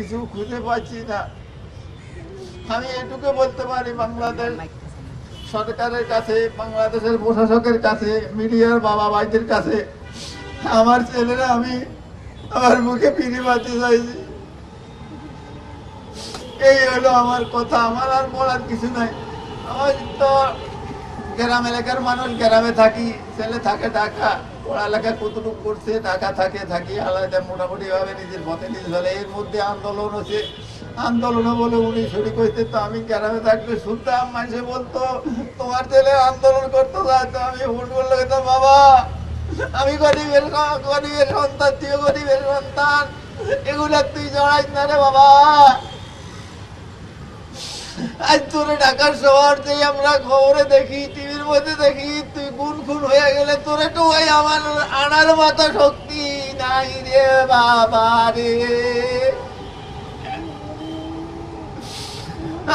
কিছু খুঁজে পাচ্ছি না। আমি এটুকু বলতে পারি, বাংলাদেশ সরকারের কাছে, বাংলাদেশের প্রশাসকের কাছে, মিডিয়ার বাবা ভাইদের কাছে। আমার ছেলেরা, আমি আমার মুখে ফিরে পাচ্ছি চাইছি। এই হলো আমার কথা, আমার আর বলার কিছু নাই। আমার তো গ্রাম এলাকার মানুষ, গ্রামে থাকি, ছেলে থাকে ঢাকা। পড়ালেখা কতটুকু করছে ঢাকা থাকে থাকি আলাদা মোটামুটি ভাবে নিজের পথে নিজে চলে। এর মধ্যে আন্দোলন হচ্ছে। আন্দোলনে বলে উনি শুরু করতে তো আমি গ্রামে থাকলে শুনতাম মানুষে বলতো তোমার ছেলে আন্দোলন করতে তো আমি করলে কইতাম, বাবা। আমি গরিবের গরিবের সন্তান তুই গরিবের সন্তান। এগুলা তুই জড়াইস না রে বাবা। আজ ঢাকার আমরা খবরে দেখি, টিভির মধ্যে দেখি, তুই গুন খুন হয়ে গেলে তো ওই আমার আনার মতো শক্তি নাই রে বাবা রে।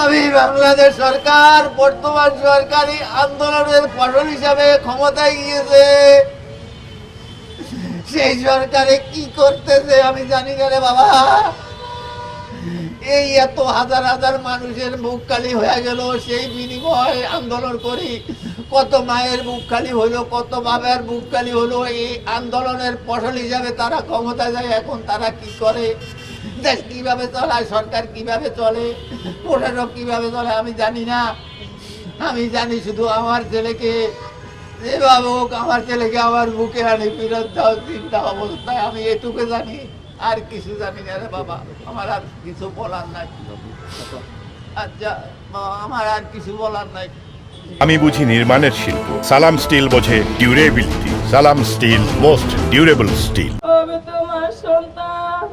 আমি বাংলাদেশ সরকার, বর্তমান সরকারি আন্দোলনের ফসল হিসাবে ক্ষমতায় গিয়েছে। সেই সরকারে কি করতেছে আমি জানি না রে বাবা। এই এত হাজার হাজার মানুষের মুখ খালি হয়ে গেল, সেই বিনিময় আন্দোলন করি। কত মায়ের মুখ খালি হলো, কত বাবার মুখ খালি হলো, এই আন্দোলনের ফসল হিসাবে তারা ক্ষমতা যায়, এখন তারা কি করে? দেশ কীভাবে চলায়, সরকার কীভাবে চলে, প্রশাসক কীভাবে চলে, আমি জানি না। আমি জানি শুধু আমার ছেলেকে। যেভাবে হোক আমার ছেলেকে আমার বুকে আনি, ফিরত দাও, চিন্তা অবস্থায়, আমি এটুকু জানি। আর কিছু জানি না রে বাবা আমার আর কিছু বলার নাই। আচ্ছা আমার আর কিছু বলার নাই। আমি বুঝি নির্মাণের শিল্প। সালাম স্টিল বোঝে ডিউরেবিলিটি সালাম স্টিল মোস্ট ডিউরেবল স্টিল আমি তোমার সন্তান।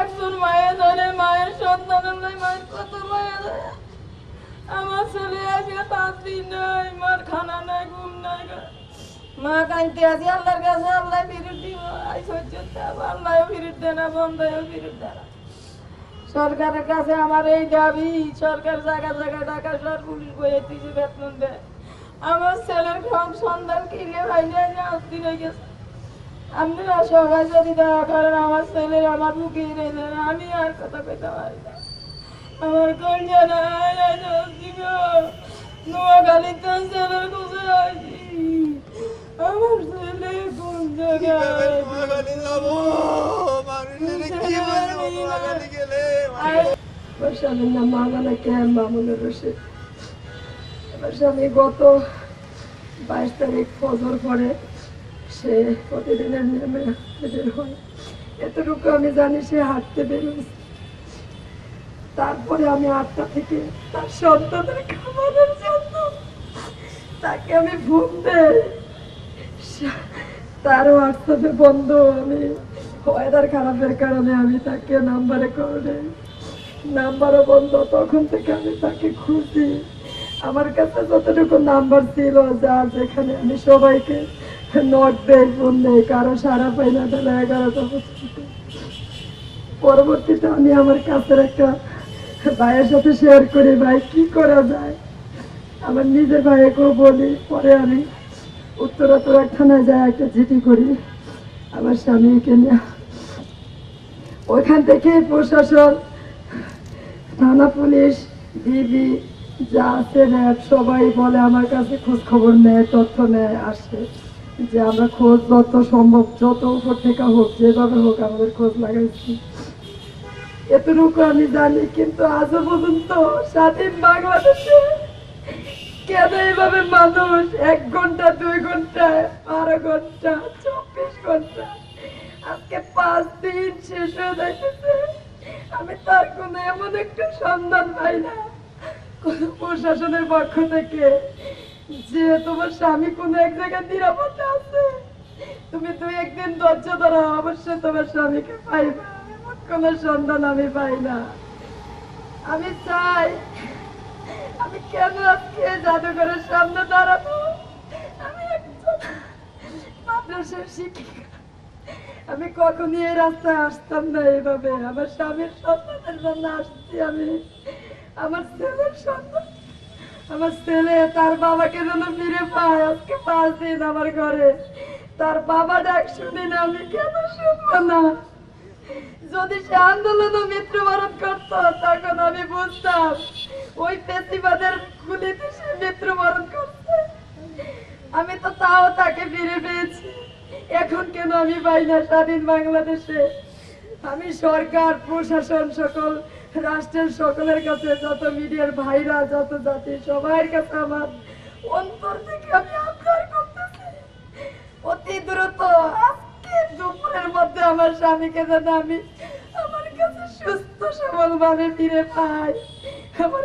একজন মায়ের ধরে মায়ের সন্তান হলে মায়ের কত মায়ের আমার ছেলে আজকে পাঁচ দিন নাই মার খানা নাই নাই মা কাঁদতে আছি আল্লাহর কাছে আল্লাহ ফিরত দিব আই সহ্য আল্লাহ ফিরত দেয় না বন্ধও ফিরত দেয় না সরকারের কাছে আমার এই দাবি সরকার জায়গা জায়গা ঢাকা শহর পুলিশ বইয়ে দিয়েছে বেতন দেয় আমার ছেলের সব সন্তান কিনে ভাইলে দিন হয়ে গেছে আপনারা সবাই যদি দয়া করেন আমার ছেলের আমার বুকে রেখে আমি আর কথা কইতে পারি না আমার কোন জানা নোয়াখালী কোন ছেলের কোথায় আছি আমার ছেলে কোন জায়গায় নোয়াখালী যাব, মানুষের কি বলব নোয়াখালী গেলে? মাওলানা ক্যাম মামুনুর রশিদ আমার স্বামী গত বাইশ তারিখ ফজর পরে সে প্রতিদিনের নেমে বের হয় এতটুকু আমি জানি সে হাঁটতে বেরোয় তারপরে আমি আটটা থেকে তার সন্তানের খাবারের জন্য তাকে আমি দেই সা- তার হোয়াটসঅ্যাপে বন্ধ আমি। ওয়েদার খারাপের কারণে আমি তাকে নাম্বারে করে নাম্বারও বন্ধ, তখন থেকে আমি তাকে খুঁজি। আমার কাছে যতটুকু নাম্বার ছিল, যা যেখানে আমি সবাইকে নট দেই ফোন দেই, কারও সারা পাই না বেলা এগারোটা পর্যন্ত। পরবর্তীতে আমি আমার কাছের একটা ভাইয়ের সাথে শেয়ার করি, ভাই, কি করা যায়? আমার নিজের ভাইকেও বলি, পরে আমি উত্তরাতরা থানায় যাই একটা চিঠি করি আমার স্বামীকে নিয়ে। ওইখান থেকে প্রশাসন, থানা পুলিশ যা আছে সবাই বলে আমার কাছে খোঁজ খবর নেয়, তথ্য নেয়, আসে যে আমরা খোঁজ যত সম্ভব, যত উপর থেকে হোক, যেভাবে হোক আমাদের খোঁজ লাগাইছি। এতটুকু আমি জানি, কিন্তু আজও পর্যন্ত স্বাধীন বাংলাদেশে কেন এইভাবে মানুষ? এক ঘণ্টা, দুই ঘণ্টা, বারো ঘণ্টা, চব্বিশ ঘণ্টা। আজকে পাঁচ দিন শেষ হয়ে যাইতেছে। আমি তার কোনো এমন একটা সন্ধান পাই না। কোনো প্রশাসনের পক্ষ থেকে যে তোমার স্বামী কোনো এক জায়গায় নিরাপদে আছে। তুমি দুই একদিন ধৈর্য ধরো, অবশ্যই তোমার স্বামীকে পাইবা। এমন কোনো সন্ধান আমি পাই না। আমি চাই আমি কেন আজকে জাদুঘরের সামনে দাঁড়াবো? আমি একজন মাদ্রাসার শিক্ষিকা। আমি কখনই এই রাস্তায় আসতাম না এইভাবে আমার স্বামীর সন্তানের জন্য আসছি আমি। আমার ছেলের সন্তান। আমার ছেলে তার বাবাকে যেন ফিরে পায় আজকে পাঁচ দিন আমার ঘরে। তার বাবা ডাক শুনি না, আমি কেন শুনব না? যদি সে আন্দোলনও মৃত্যুবরণ করত, তখন আমি বুঝতাম ওই পেশিবাদের গুলিতে সে মৃত্যুবরণ করছে। আমি তো তাও তাকে ফিরে পেয়েছি। এখন কেন আমি পাই না স্বাধীন বাংলাদেশে? আমি সরকার, প্রশাসন সকল, রাষ্ট্রের সকলের কাছে, যত মিডিয়ার ভাইরা, যত জাতি সবার কাছে আমার অন্তর থেকে আমি আবদার করতেছি। অতি দ্রুত আজকে দুপুরের মধ্যে আমার স্বামীকে যেন আমি আমার কাছে সুস্থ, সবল ভাবে ফিরে পাই। আমার